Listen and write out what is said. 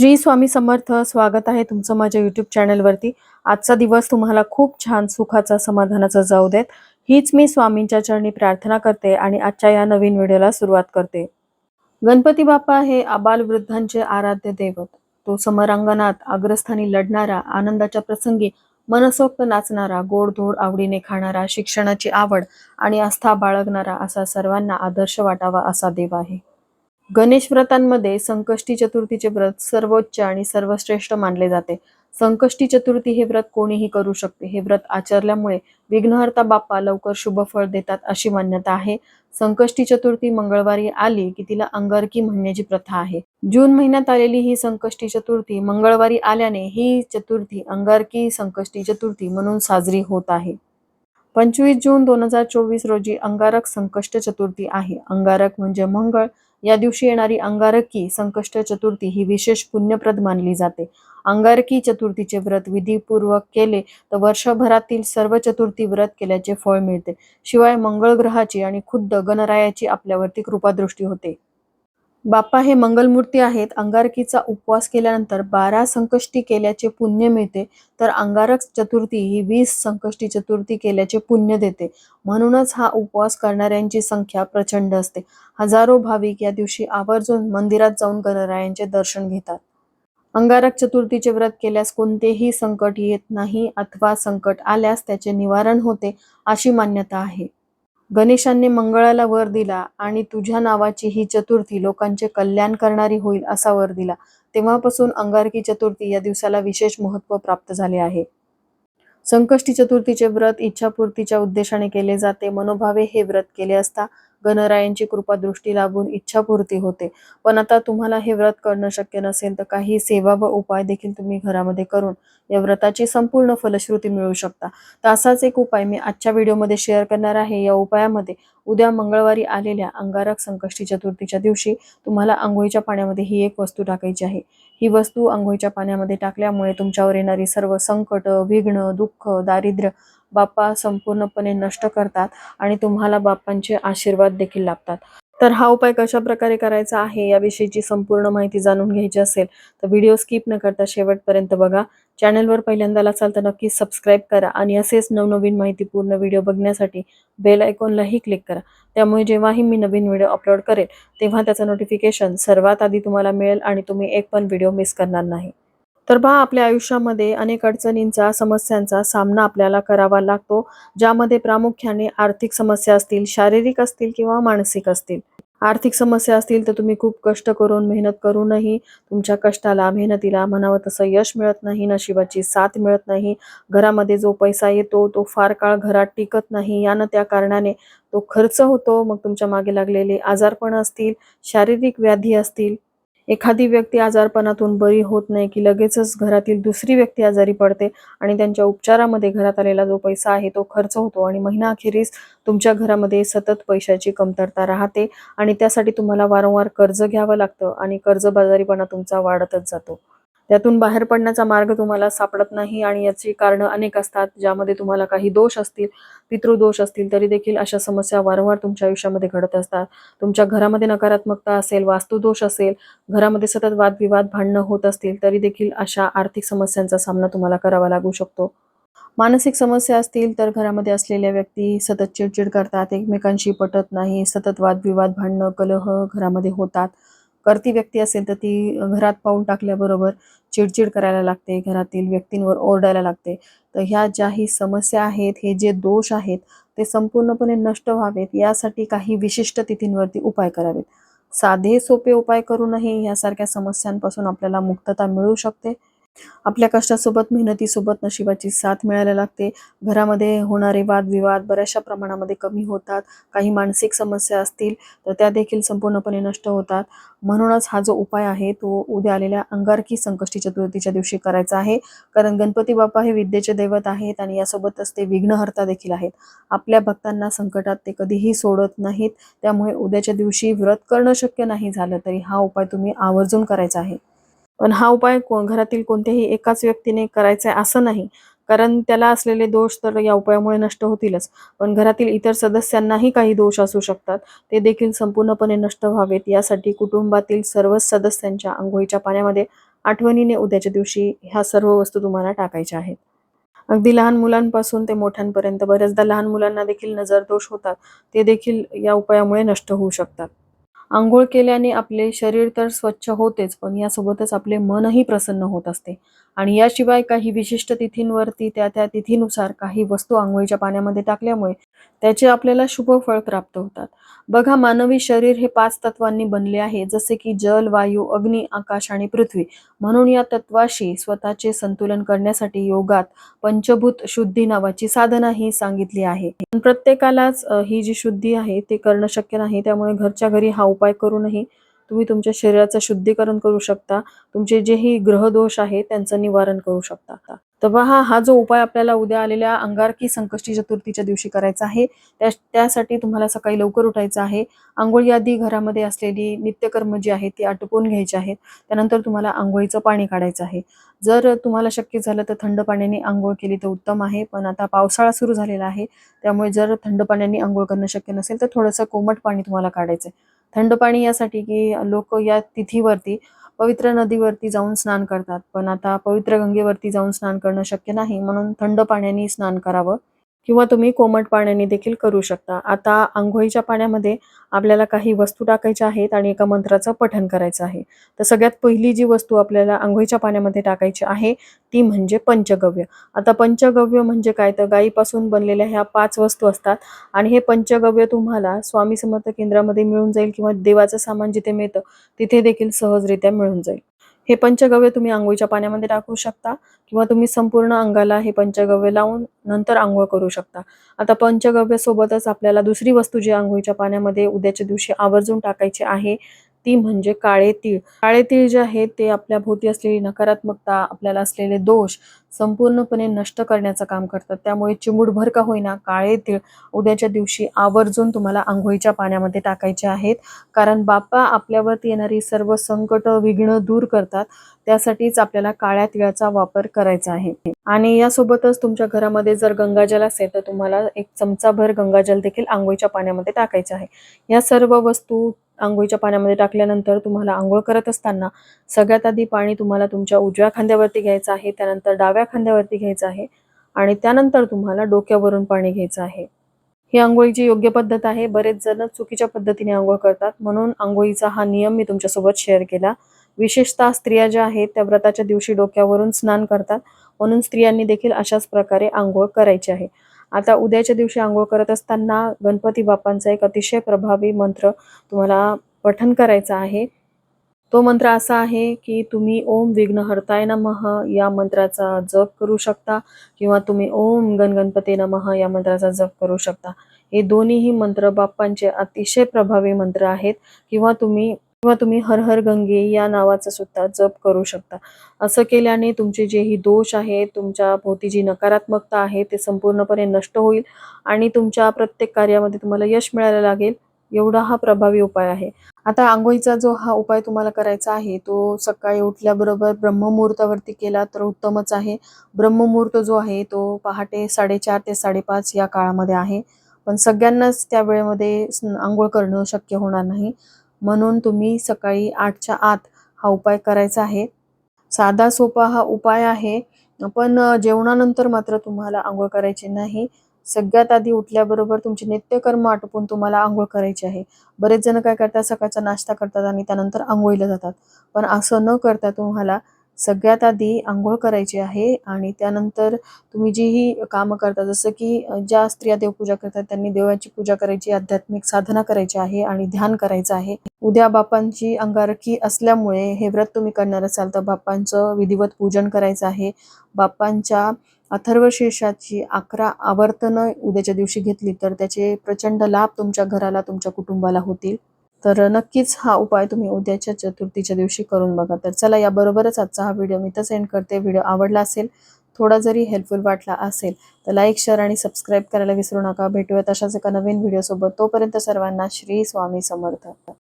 श्री स्वामी समर्थ स्वागत आहे तुमचं माझ्या युट्यूब चॅनलवरती आजचा दिवस तुम्हाला खूप छान सुखाचा समाधानाचा जाऊ देत. हीच मी स्वामींच्या चरणी प्रार्थना करते आणि आजच्या या नवीन व्हिडिओला सुरुवात करते. गणपती बाप्पा हे आबाल वृद्धांचे आराध्य दैवत. तो समरांगणात अग्रस्थानी लढणारा आनंदाच्या प्रसंगी मनसोक्त नाचणारा गोडधोड आवडीने खाणारा शिक्षणाची आवड आणि आस्था बाळगणारा असा सर्वांना आदर्श वाटावा असा देव आहे. गणेश व्रतांमध्ये संकष्टी चतुर्थीचे व्रत सर्वोच्च आणि सर्वश्रेष्ठ मानले जाते. संकष्टी चतुर्थी हे व्रत कोणीही करू शकते. हे व्रत आचरल्यामुळे विघ्नहर्ता बाप्पा लवकर शुभ फळ देतात अशी मान्यता आहे. संकष्टी चतुर्थी मंगळवारी आली की तिला अंगारकी म्हणण्याची प्रथा आहे. जून महिन्यात आलेली ही संकष्टी चतुर्थी मंगळवारी आल्याने ही चतुर्थी अंगारकी संकष्टी चतुर्थी म्हणून साजरी होत आहे. पंचवीस जून दोन हजार चोवीस रोजी अंगारक संकष्ट चतुर्थी आहे. अंगारक म्हणजे मंगळ. या दिवशी येणारी अंगारकी संकष्ट चतुर्थी ही विशेष पुण्यप्रद मानली जाते. अंगारकी चतुर्थीचे व्रत विधीपूर्वक केले तर वर्षभरातील सर्व चतुर्थी व्रत केल्याचे फळ मिळते. शिवाय मंगळ ग्रहाची आणि खुद्द गणरायाची आपल्यावरती कृपादृष्टी होते. बाप्पा हे मंगलमूर्ती आहेत. अंगारकीचा उपवास केल्यानंतर बारा संकष्टी केल्याचे पुण्य मिळते. तर अंगारक चतुर्थी ही वीस संकष्टी चतुर्थी केल्याचे पुण्य देते. म्हणूनच हा उपवास करणाऱ्यांची संख्या प्रचंड असते. हजारो भाविक या दिवशी आवर्जून मंदिरात जाऊन गणरायांचे दर्शन घेतात. अंगारक चतुर्थीचे व्रत केल्यास कोणतेही संकट येत नाही अथवा संकट आल्यास त्याचे निवारण होते अशी मान्यता आहे. गणेशांनी मंगळाला वर दिला आणि तुझ्या नावाची ही चतुर्थी लोकांचे कल्याण करणारी होईल असा वर दिला. तेव्हापासून अंगारकी चतुर्थी या दिवसाला विशेष महत्त्व प्राप्त झाले आहे. संकष्टी चतुर्थीचे व्रत इच्छापूर्तीच्या उद्देशाने केले जाते. मनोभावे हे व्रत केले असता गणरायांची कृपा दृष्टी लाभून इच्छापूर्ती होते. पण आता तुम्हाला हे व्रत करणं शक्य नसेल तर काही सेवा व उपाय देखील तुम्ही घरामध्ये करून या व्रताची संपूर्ण फलश्रुती मिळवू शकता. तर असाच एक उपाय मी आजच्या व्हिडिओमध्ये शेअर करणार आहे. या उपायामध्ये उद्या मंगळवारी आलेल्या अंगारक संकष्टी चतुर्थीच्या दिवशी तुम्हाला आंघोळीच्या पाण्यामध्ये ही एक वस्तू टाकायची आहे. ही वस्तू आंघोळीच्या पाण्यामध्ये टाकल्यामुळे तुमच्यावर येणारी सर्व संकट विघ्न दुःख दारिद्र्य बाप्पा संपूर्णपणे नष्ट करतात आणि तुम्हाला बाप्पांचे आशीर्वाद देखील लाभतात. तर हा उपाय कशा प्रकारे करायचा आहे याविषयीची संपूर्ण माहिती जाणून घ्यायची असेल तर व्हिडिओ स्किप न करता शेवटपर्यंत बघा. चॅनलवर पहिल्यांदा असाल तर नक्की सबस्क्राईब करा आणि असेच नवनवीन माहितीपूर्ण व्हिडिओ बघण्यासाठी बेल आयकॉनलाही क्लिक करा. त्यामुळे जेव्हाही मी नवीन व्हिडिओ अपलोड करेल तेव्हा त्याचं नोटिफिकेशन सर्वात आधी तुम्हाला मिळेल आणि तुम्ही एक पण व्हिडिओ मिस करणार नाही. तर पहा आपल्या आयुष्यामध्ये अनेक अडचणींचा समस्यांचा सामना आपल्याला करावा लागतो ज्यामध्ये प्रामुख्याने आर्थिक समस्या असतील शारीरिक असतील किंवा मानसिक असतील. आर्थिक समस्या असतील तर तुम्ही खूप कष्ट करून मेहनत करूनही तुमच्या कष्टाला मेहनतीला म्हणावं तसं यश मिळत नाही नशिबाची साथ मिळत नाही. घरामध्ये जो पैसा येतो तो फार काळ घरात टिकत नाही. यानं त्या कारणाने तो खर्च होतो. मग तुमच्या मागे लागलेले आजारपण असतील शारीरिक व्याधी असतील. एखादी व्यक्ती आजारपणातून बरी होत नाही की लगेचच घरातील दुसरी व्यक्ती आजारी पडते आणि त्यांच्या उपचारामध्ये घरात आलेला जो पैसा आहे तो खर्च होतो आणि महिना अखेरीस तुमच्या घरामध्ये सतत पैशाची कमतरता राहते आणि त्यासाठी तुम्हाला वारंवार कर्ज घ्यावं लागतं आणि कर्जबाजारीपणा तुमचा वाढतच जातो. त्यातून बाहेर पडण्याचा मार्ग तुम्हाला सापडत नाही आणि याची कारणं अनेक असतात ज्यामध्ये तुम्हाला काही दोष असतील पितृदोष असतील तरी देखील अशा समस्या वारंवार तुमच्या आयुष्यामध्ये घडत असतात. तुमच्या घरामध्ये नकारात्मकता असेल वास्तुदोष असेल घरामध्ये सतत वादविवाद भांडणं होत असतील तरी देखील अशा आर्थिक समस्यांचा सामना तुम्हाला करावा लागू शकतो. मानसिक समस्या असतील तर घरामध्ये असलेल्या व्यक्ती सतत चिडचिड करतात एकमेकांशी पटत नाही सतत वादविवाद भांडणं कलह घरामध्ये होतात. करती व्यक्ती असेल तर ती घरात पाऊल टाकल्याबरोबर चिडचिड करायला लागते घरातील व्यक्तींवर ओरडायला लागते. तर ह्या ज्याही समस्या आहेत हे जे दोष आहेत ते संपूर्णपणे नष्ट व्हावेत यासाठी काही विशिष्ट तिथींवरती उपाय करावेत. साधे सोपे उपाय करूनही यासारख्या समस्यांपासून आपल्याला मुक्तता मिळू शकते. आपल्या कष्टासोबत मेहनतीसोबत नशिबाची साथ मिळायला लागते. घरामध्ये होणारे वादविवाद बऱ्याचशा प्रमाणामध्ये कमी होतात. काही मानसिक समस्या असतील तर त्या देखील संपूर्णपणे नष्ट होतात. म्हणूनच हा जो उपाय आहे तो उद्या आलेल्या अंगारकी संकष्टी चतुर्थीच्या दिवशी करायचा आहे. कारण गणपती बाप्पा हे विद्येचे दैवत आहेत आणि यासोबतच ते विघ्नहर्ता देखील आहेत. आपल्या भक्तांना संकटात ते कधीही सोडत नाहीत. त्यामुळे उद्याच्या दिवशी व्रत करणं शक्य नाही झालं तरी हा उपाय तुम्ही आवर्जून करायचा आहे. पण हा उपाय को घरातील कोणत्याही एकाच व्यक्तीने करायचा आहे असं नाही. कारण त्याला असलेले दोष तर या उपायामुळे नष्ट होतीलच. पण घरातील इतर सदस्यांनाही काही दोष असू शकतात. ते देखील संपूर्णपणे नष्ट व्हावेत. यासाठी कुटुंबातील सर्वच सदस्यांच्या आंघोळीच्या पाण्यामध्ये आठवणीने उद्याच्या दिवशी ह्या सर्व वस्तू तुम्हाला टाकायच्या आहेत. अगदी लहान मुलांपासून ते मोठ्यांपर्यंत बऱ्याचदा लहान मुलांना देखील नजर दोष होतात. ते देखील या उपायामुळे नष्ट होऊ शकतात. आंघोळ केल्याने आपले शरीर तर स्वच्छ होतेच पण यासोबतच आपले मनही प्रसन्न होत असते. आणि याशिवाय काही विशिष्ट तिथींवरती त्या त्या तिथीनुसार काही वस्तू आंघोळीच्या पाण्यामध्ये टाकल्यामुळे त्याचे आपल्याला शुभ फळ प्राप्त होतात. बघा मानवी शरीर हे पाच तत्वांनी बनले आहे जसे की जल वायू अग्नी आकाश आणि पृथ्वी. म्हणून या तत्वाशी स्वतःचे संतुलन करण्यासाठी योगात पंचभूत शुद्धी नावाची साधना ही सांगितली आहे. पण प्रत्येकालाच ही जी शुद्धी आहे ते करणं शक्य नाही त्यामुळे घरच्या घरी हा उपाय करूनही तुम्ही तुमच्या शरीराचं शुद्धीकरण करू शकता. तुमचे जेही ग्रहदोष आहे त्यांचं निवारण करू शकता तर पहा हा जो उपाय आपल्याला उद्या आलेल्या अंगारकी संकष्टी चतुर्थीच्या दिवशी करायचा आहे त्या त्यासाठी तुम्हाला सकाळी लवकर उठायचं आहे. आंघोळी आधी घरामध्ये असलेली नित्यकर्म जी आहेत ती आटपून घ्यायची आहेत. त्यानंतर तुम्हाला आंघोळीचं पाणी काढायचं आहे. जर तुम्हाला शक्य झालं तर थंड पाण्याने आंघोळ केली तर उत्तम आहे पण आता पावसाळा सुरू झालेला आहे. त्यामुळे जर थंड पाण्याने आंघोळ करणं शक्य नसेल तर थोडंसं कोमट पाणी तुम्हाला काढायचं आहे थंड पाणी यासाठी की लोक या तिथीवरती पवित्र नदीवरती जाऊन स्नान करतात. पण आता पवित्र गंगेवरती जाऊन स्नान करणं शक्य नाही म्हणून थंड पाण्याने स्नान करावं. किंवा तुम्ही कोमट पाण्याने देखील करू शकता. आता आंघोळीच्या पाण्यामध्ये आपल्याला काही वस्तू टाकायच्या आहेत आणि एका मंत्राचं पठण करायचं आहे. तर सगळ्यात पहिली जी वस्तू आपल्याला आंघोळीच्या पाण्यामध्ये टाकायची आहे ती म्हणजे पंचगव्य. आता पंचगव्य म्हणजे काय? तर गायीपासून बनलेल्या ह्या पाच वस्तू असतात आणि हे पंचगव्य तुम्हाला स्वामी समर्थ केंद्रामध्ये मिळून जाईल किंवा देवाचं सामान जिथे मिळतं तिथे देखील सहजरित्या मिळून जाईल. हे पंचगव्य तुम्ही आंघोळीच्या पाण्यामध्ये टाकू शकता किंवा तुम्ही संपूर्ण अंगाला हे पंचगव्य लावून नंतर आंघोळ करू शकता. आता पंचगव्य सोबतच आपल्याला दुसरी वस्तू जी आंघोळीच्या पाण्यामध्ये उद्याच्या दिवशी आवर्जून टाकायची आहे ती म्हणजे काळे तीळ. काळे तीळ जे आहे ते आपल्या भोवती असलेली नकारात्मकता आपल्याला असलेले दोष संपूर्णपणे नष्ट करण्याचं काम करतात. त्यामुळे चिमूटभर का होईना काळे तीळ उद्याच्या दिवशी आवर्जून तुम्हाला आंघोळीच्या पाण्यामध्ये टाकायचे आहेत. कारण बाप्पा आपल्यावरती येणारी सर्व संकट विघ्न दूर करतात. त्यासाठीच आपल्याला काळ्या तिळाचा वापर करायचा आहे. आणि यासोबतच तुमच्या घरामध्ये जर गंगाजल असेल तर तुम्हाला एक चमचाभर गंगाजल देखील आंघोळीच्या पाण्यामध्ये टाकायचे आहे. या सर्व वस्तू आंघोळीच्या पाण्यामध्ये टाकल्यानंतर तुम्हाला आंघोळ करत असताना सगळ्यात आधी पाणी तुम्हाला तुमच्या उजव्या खांद्यावरती घ्यायचं आहे त्यानंतर डाव्या खांद्यावरती घ्यायचं आहे आणि त्यानंतर तुम्हाला डोक्यावरून पाणी घ्यायचं आहे. ही आंघोळीची योग्य पद्धत आहे बरेच जण चुकीच्या पद्धतीने आंघोळ करतात. म्हणून आंघोळीचा हा नियम मी तुमच्यासोबत शेअर केला. विशेषतः स्त्रिया ज्या आहेत त्या व्रताच्या दिवशी डोक्यावरून स्नान करतात. म्हणून स्त्रियांनी देखील अशाच प्रकारे आंघोळ करायची आहे. आता उद्याच्या दिवशी आंघोळ करत असताना गणपती बाप्पांचा एक अतिशय प्रभावी मंत्र तुम्हाला पठन करायचा आहे. तो मंत्र असा आहे की तुम्ही ओम विघ्नहर्ताय नमः या मंत्राचा जप करू शकता किंवा तुम्ही ओम गणगणपती नमह नमः या मंत्राचा जप करू शकता. हे दोन्हीही मंत्र बाप्पांचे अतिशय प्रभावी मंत्र आहेत. किंवा तुम्ही किंवा तुम्ही हर हर गंगे या नावाचा सुद्धा जप करू शकता. असं केल्याने तुमचे जेही दोष आहे तुमच्या भोवती जी नकारात्मकता आहे ते संपूर्णपणे नष्ट होईल आणि तुमच्या प्रत्येक कार्यामध्ये तुम्हाला यश मिळायला लागेल एवढा हा प्रभावी उपाय आहे. आता आंघोळीचा जो हा उपाय तुम्हाला करायचा आहे तो सकाळी उठल्याबरोबर ब्रह्ममुहूर्तावरती केला तर उत्तमच आहे. ब्रह्ममुहूर्त जो आहे तो पहाटे साडेचार ते साडेपाच या काळामध्ये आहे. पण सगळ्यांनाच त्या वेळेमध्ये आंघोळ करणं शक्य होणार नाही. म्हणून तुम्ही सकाळी आठच्या आत हा उपाय करायचा आहे. साधा सोपा हा उपाय आहे पण जेवणानंतर मात्र तुम्हाला आंघोळ करायची नाही. सगळ्यात आधी उठल्याबरोबर तुमचे नित्यकर्म आटोपून तुम्हाला आंघोळ करायची आहे. बरेच जण काय करतात सकाळचा नाश्ता करतात आणि त्यानंतर आंघोळीला जातात. पण असं न करता तुम्हाला सगळ्यात आधी आंघोळ करायची आहे आणि त्यानंतर तुम्ही जीही कामं करता जसं की ज्या स्त्रिया देवपूजा करतात त्यांनी देवाची पूजा करायची आध्यात्मिक साधना करायची आहे आणि ध्यान करायचं आहे. उद्या बापांची अंगारकी असल्यामुळे हे व्रत तुम्ही करणार असाल तर बाप्पांचं विधिवत पूजन करायचं आहे. बाप्पांच्या अथर्वशीर्षाची अकरा आवर्तनं उद्याच्या दिवशी घेतली तर त्याचे प्रचंड लाभ तुमच्या घराला तुमच्या कुटुंबाला होतील. तर नक्कीच हा उपाय तुम्ही उद्याच्या चतुर्थीच्या दिवशी करून बघा. तर चला याबरोबरच आजचा हा व्हिडिओ मी तर सेंड करते. व्हिडिओ आवडला असेल थोडा जरी हेल्पफुल वाटला असेल तर लाईक शेअर आणि सबस्क्राईब करायला विसरू नका. भेटूयात अशाच एका नवीन व्हिडिओसोबत तोपर्यंत सर्वांना श्री स्वामी समर्थ.